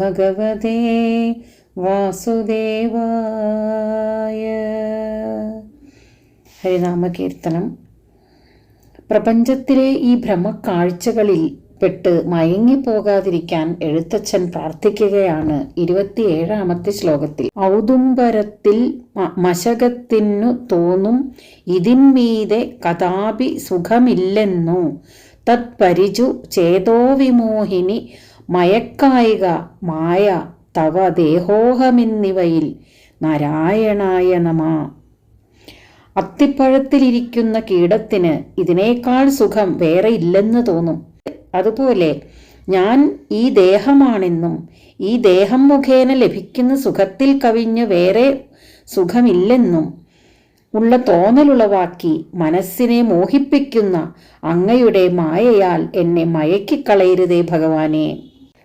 ഭഗവതേ വാസുദേവായ ഹരിനാമകീർത്തനം പ്രപഞ്ചത്തിലെ ഈ ഭ്രമക്കാഴ്ചകളിൽ പെട്ട് മയങ്ങിപ്പോകാതിരിക്കാൻ എഴുത്തച്ഛൻ പ്രാർത്ഥിക്കുകയാണ് ഇരുപത്തിയേഴാമത്തെ ശ്ലോകത്തിൽ. ഔദുംബരത്തിൽ മശകത്തിനു തോന്നും ഇതിന്മീതെ കഥാപി സുഖമില്ലെന്നു. തത്പരിചു ചേതോവിമോഹിനി മയക്കായിക മായ തവ ദേഹോഹമെന്നിവയിൽ നാരായണായ നമ അത്തിപ്പഴത്തിലിരിക്കുന്ന കീടത്തിന് ഇതിനേക്കാൾ സുഖം വേറെ ഇല്ലെന്ന് തോന്നും. അതുപോലെ ഞാൻ ഈ ദേഹമാണെന്നും ഈ ദേഹം മുഖേന ലഭിക്കുന്ന സുഖത്തിൽ കവിഞ്ഞ് വേറെ സുഖമില്ലെന്നും ഉള്ള തോന്നലുളവാക്കി മനസ്സിനെ മോഹിപ്പിക്കുന്ന അങ്ങയുടെ മായയാൽ എന്നെ മയക്കിക്കളയരുതേ ഭഗവാനെ.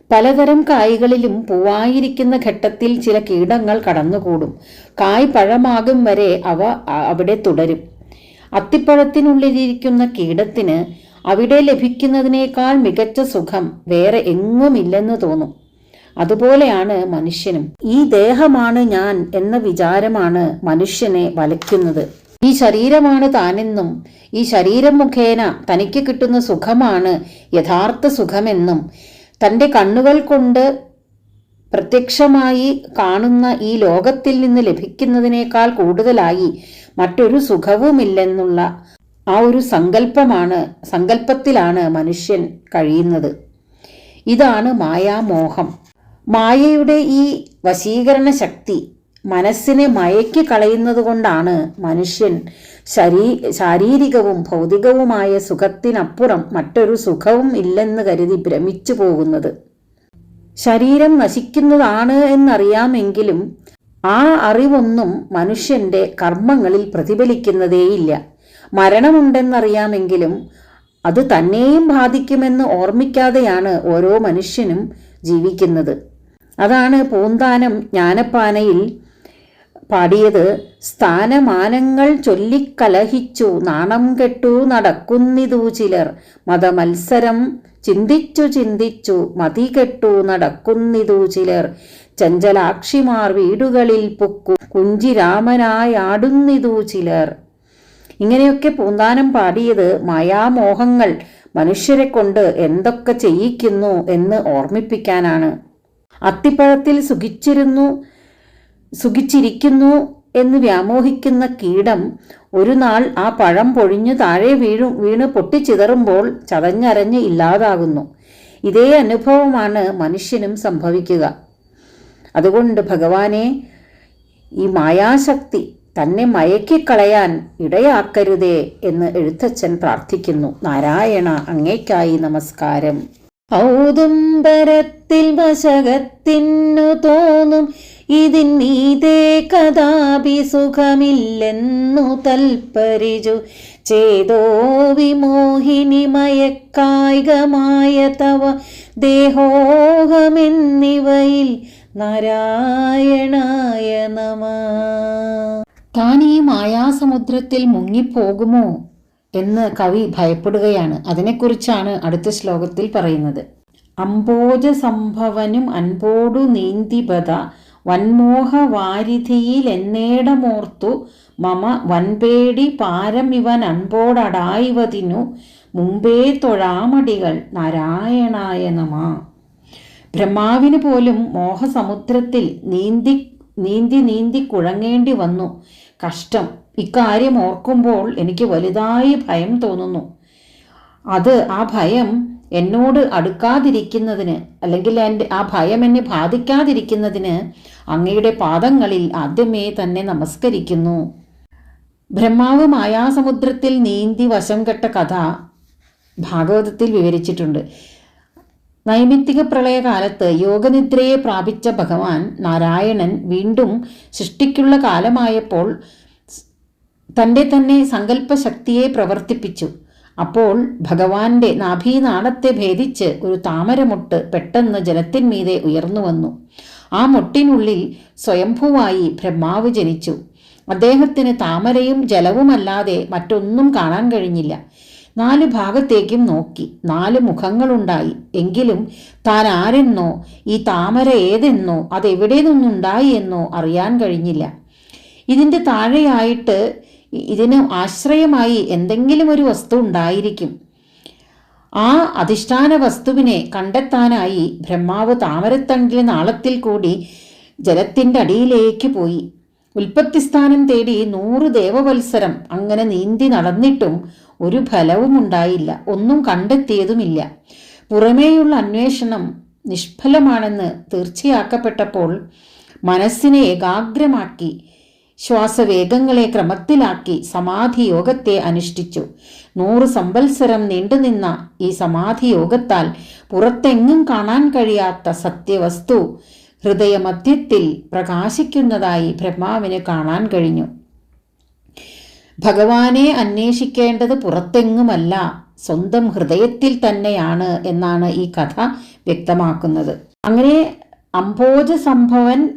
പലതരം കായ്കളിലും പൂവായിരിക്കുന്ന ഘട്ടത്തിൽ ചില കീടങ്ങൾ കടന്നുകൂടും. കായ് പഴമാകും വരെ അവ അവിടെ തുടരും. അത്തിപ്പഴത്തിനുള്ളിലിരിക്കുന്ന കീടത്തിന് അവിടെ ലഭിക്കുന്നതിനേക്കാൾ മികച്ച സുഖം വേറെ എങ്ങുമില്ലെന്ന് തോന്നും. അതുപോലെയാണ് മനുഷ്യനും. ഈ ദേഹമാണ് ഞാൻ എന്ന വിചാരമാണ് മനുഷ്യനെ വലയ്ക്കുന്നത്. ഈ ശരീരമാണ് താനെന്നും ഈ ശരീരം മുഖേന തനിക്ക് കിട്ടുന്ന സുഖമാണ് യഥാർത്ഥ സുഖമെന്നും തന്റെ കണ്ണുകൾ കൊണ്ട് പ്രത്യക്ഷമായി കാണുന്ന ഈ ലോകത്തിൽ നിന്ന് ലഭിക്കുന്നതിനേക്കാൾ കൂടുതലായി മറ്റൊരു സുഖവുമില്ലെന്നുള്ള ആ ഒരു സങ്കല്പമാണ് സങ്കല്പത്തിലാണ് മനുഷ്യൻ കഴിയുന്നത്. ഇതാണ് മായാമോഹം. മായയുടെ ഈ വശീകരണ ശക്തി മനസ്സിനെ മയക്കി കളയുന്നത് കൊണ്ടാണ് മനുഷ്യൻ ശരീ ശാരീരികവും ഭൗതികവുമായ സുഖത്തിനപ്പുറം മറ്റൊരു സുഖവും ഇല്ലെന്ന് കരുതി ഭ്രമിച്ചു പോകുന്നത്. ശരീരം നശിക്കുന്നതാണ് എന്നറിയാമെങ്കിലും ആ അറിവൊന്നും മനുഷ്യന്റെ കർമ്മങ്ങളിൽ പ്രതിഫലിക്കുന്നതേയില്ല. മരണമുണ്ടെന്നറിയാമെങ്കിലും അത് തന്നെയും ബാധിക്കുമെന്ന് ഓർമ്മിക്കാതെയാണ് ഓരോ മനുഷ്യനും ജീവിക്കുന്നത്. അതാണ് പൂന്താനം ജ്ഞാനപ്പാനയിൽ പാടിയത് സ്ഥാനമാനങ്ങൾ ചൊല്ലിക്കലഹിച്ചു നാണം കെട്ടു നടക്കുന്നിതു ചിലർ. മതമത്സരം ചിന്തിച്ചു ചിന്തിച്ചു മതി കെട്ടു നടക്കുന്നിതു ചിലർ. ചഞ്ചലാക്ഷിമാർ വീടുകളിൽ പൊക്കു കുഞ്ചിരാമനായാടുന്നിതു ചിലർ. ഇങ്ങനെയൊക്കെ പൂന്താനം പാടിയത് മായാമോഹങ്ങൾ മനുഷ്യരെ കൊണ്ട് എന്തൊക്കെ ചെയ്യിക്കുന്നു എന്ന് ഓർമ്മിപ്പിക്കാനാണ്. അത്തിപ്പഴത്തിൽ സുഖിച്ചിരുന്നു സുഖിച്ചിരിക്കുന്നു എന്ന് വ്യാമോഹിക്കുന്ന കീടം ഒരു നാൾ ആ പഴം പൊഴിഞ്ഞു താഴെ വീഴു വീണ് പൊട്ടിച്ചിതറുമ്പോൾ ചതഞ്ഞരഞ്ഞ് ഇല്ലാതാകുന്നു. ഇതേ അനുഭവമാണ് മനുഷ്യനും സംഭവിക്കുക. അതുകൊണ്ട് ഭഗവാനെ ഈ മായാശക്തി തന്നെ മയക്കിക്കളയാൻ ഇടയാക്കരുതേ എന്ന് എഴുത്തച്ഛൻ പ്രാർത്ഥിക്കുന്നു. നാരായണ അങ്ങേക്കായി നമസ്കാരം. ഔദുംബരത്തിൽ വശകത്തിനു തോന്നും ഇതിന്നീതേ കഥാപി സുഖമില്ലെന്നു തൽപ്പരിജു ചേതോ വിമോഹിനി മയക്കായികമായ തവ ദേഹോഹമെന്നിവയിൽ നാരായണായ നമ. താനീ മായാസമുദ്രത്തിൽ മുങ്ങിപ്പോകുമോ എന്ന് കവി ഭയപ്പെടുകയാണ്. അതിനെക്കുറിച്ചാണ് അടുത്ത ശ്ലോകത്തിൽ പറയുന്നത്. അംബോജ സംഭവനും അൻപോടു നീന്തിപത വൻമോഹ വാരിധിയിൽ എന്നേടമോർത്തു മമ വൻപേടി പാരം ഇവൻ അൻപോടടായിവതിനു മുമ്പേ തൊഴാമടികൾ നാരായണായ നമ. ബ്രഹ്മാവിന് പോലും മോഹസമുദ്രത്തിൽ നീന്തി നീന്തി നീന്തി കുഴങ്ങേണ്ടി വന്നു. കഷ്ടം. ഇക്കാര്യം ഓർക്കുമ്പോൾ എനിക്ക് വലുതായി ഭയം തോന്നുന്നു. അത് ആ ഭയം എന്നോട് അടുക്കാതിരിക്കുന്നതിന് അല്ലെങ്കിൽ എന്റെ ആ ഭയം എന്നെ ബാധിക്കാതിരിക്കുന്നതിന് അങ്ങയുടെ പാദങ്ങളിൽ ആദ്യമേ തന്നെ നമസ്കരിക്കുന്നു. ബ്രഹ്മാവ് മായാസമുദ്രത്തിൽ നീന്തി വശം കെട്ട കഥ ഭാഗവതത്തിൽ വിവരിച്ചിട്ടുണ്ട്. നൈമിത്തിക പ്രളയകാലത്ത് യോഗനിദ്രയെ പ്രാപിച്ച ഭഗവാൻ നാരായണൻ വീണ്ടും സൃഷ്ടിക്കുള്ള കാലമായപ്പോൾ തന്റെ തന്നെ സങ്കല്പശക്തിയെ പ്രവർത്തിപ്പിച്ചു. അപ്പോൾ ഭഗവാന്റെ നാഭീനാളത്തെ ഭേദിച്ച് ഒരു താമരമുട്ട് പെട്ടെന്ന് ജലത്തിന്മീതെ ഉയർന്നു വന്നു. ആ മുട്ടിനുള്ളിൽ സ്വയംഭൂവായി ബ്രഹ്മാവ് ജനിച്ചു. അദ്ദേഹത്തിന് താമരയും ജലവുമല്ലാതെ മറ്റൊന്നും കാണാൻ കഴിഞ്ഞില്ല. നാല് ഭാഗത്തേക്കും നോക്കി. നാല് മുഖങ്ങളുണ്ടായി. എങ്കിലും താൻ ആരെന്നോ ഈ താമര ഏതെന്നോ അതെവിടെ നിന്നുണ്ടായി എന്നോ അറിയാൻ കഴിഞ്ഞില്ല. ഇതിന്റെ താഴെയായിട്ട് ഇതിന് ആശ്രയമായി എന്തെങ്കിലും ഒരു വസ്തു ഉണ്ടായിരിക്കും. ആ അധിഷ്ഠാന വസ്തുവിനെ കണ്ടെത്താനായി ബ്രഹ്മാവ് താമരത്തണ്ടിൽ നാളത്തിൽ കൂടി ജലത്തിന്റെ അടിയിലേക്ക് പോയി. ഉൽപ്പത്തിസ്ഥാനം തേടി നൂറ് ദേവവത്സരം അങ്ങനെ നീന്തി നടന്നിട്ടും ഒരു ഫലവും ഉണ്ടായില്ല. ഒന്നും കണ്ടെത്തിയതുമില്ല. പുറമേയുള്ള അന്വേഷണം നിഷ്ഫലമാണെന്ന് തീർച്ചയാക്കപ്പെട്ടപ്പോൾ മനസ്സിനെ ഏകാഗ്രമാക്കി ശ്വാസവേഗങ്ങളെ ക്രമത്തിലാക്കി സമാധിയോഗത്തെ അനുഷ്ഠിച്ചു. നൂറ് സംവത്സരം നീണ്ടുനിന്ന ഈ സമാധിയോഗത്താൽ പുറത്തെങ്ങും കാണാൻ കഴിയാത്ത സത്യവസ്തു ഹൃദയമധ്യത്തിൽ പ്രകാശിക്കുന്നതായി ബ്രഹ്മാവിന് കാണാൻ കഴിഞ്ഞു. ഭഗവാനെ അന്വേഷിക്കേണ്ടത് പുറത്തെങ്ങുമല്ല സ്വന്തം ഹൃദയത്തിൽ തന്നെയാണ് എന്നാണ് ഈ കഥ വ്യക്തമാക്കുന്നത്. അങ്ങനെ അംഭോജ സംഭവൻ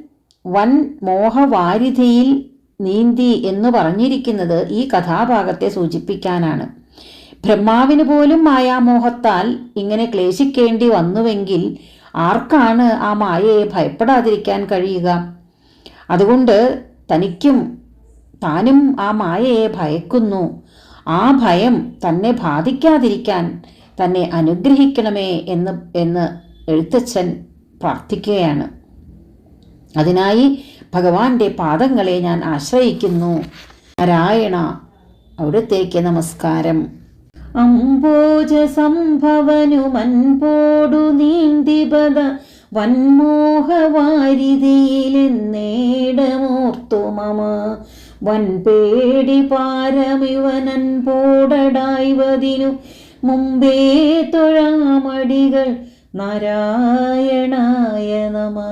വൻ മോഹവാരിധിയിൽ നീന്തി എന്ന് പറഞ്ഞിരിക്കുന്നത് ഈ കഥാഭാഗത്തെ സൂചിപ്പിക്കാനാണ്. ബ്രഹ്മാവിന് പോലും മായാമോഹത്താൽ ഇങ്ങനെ ക്ലേശിക്കേണ്ടി വന്നുവെങ്കിൽ ആർക്കാണ് ആ മായയെ ഭയപ്പെടാതിരിക്കാൻ കഴിയുക? അതുകൊണ്ട് തനിക്കും താനും ആ മായയെ ഭയക്കുന്നു. ആ ഭയം തന്നെ ബാധിക്കാതിരിക്കാൻ തന്നെ അനുഗ്രഹിക്കണമേ എന്ന് എന്ന് എഴുത്തച്ഛൻ പ്രാർത്ഥിക്കുകയാണ്. അതിനായി ഭഗവാന്റെ പാദങ്ങളെ ഞാൻ ആശ്രയിക്കുന്നു. നാരായണ അവിടത്തേക്ക് നമസ്കാരം. അംബോജ സംഭവനുമൻപോടു നീന്തിപത വൻമോഹവാരിതിയിലെന്നേടമോർത്തു വൻപേടി പാരമിവനൻ പോടടായ്വതിനു മുമ്പേ തൊഴാമടികൾ നാരായണായ നമ.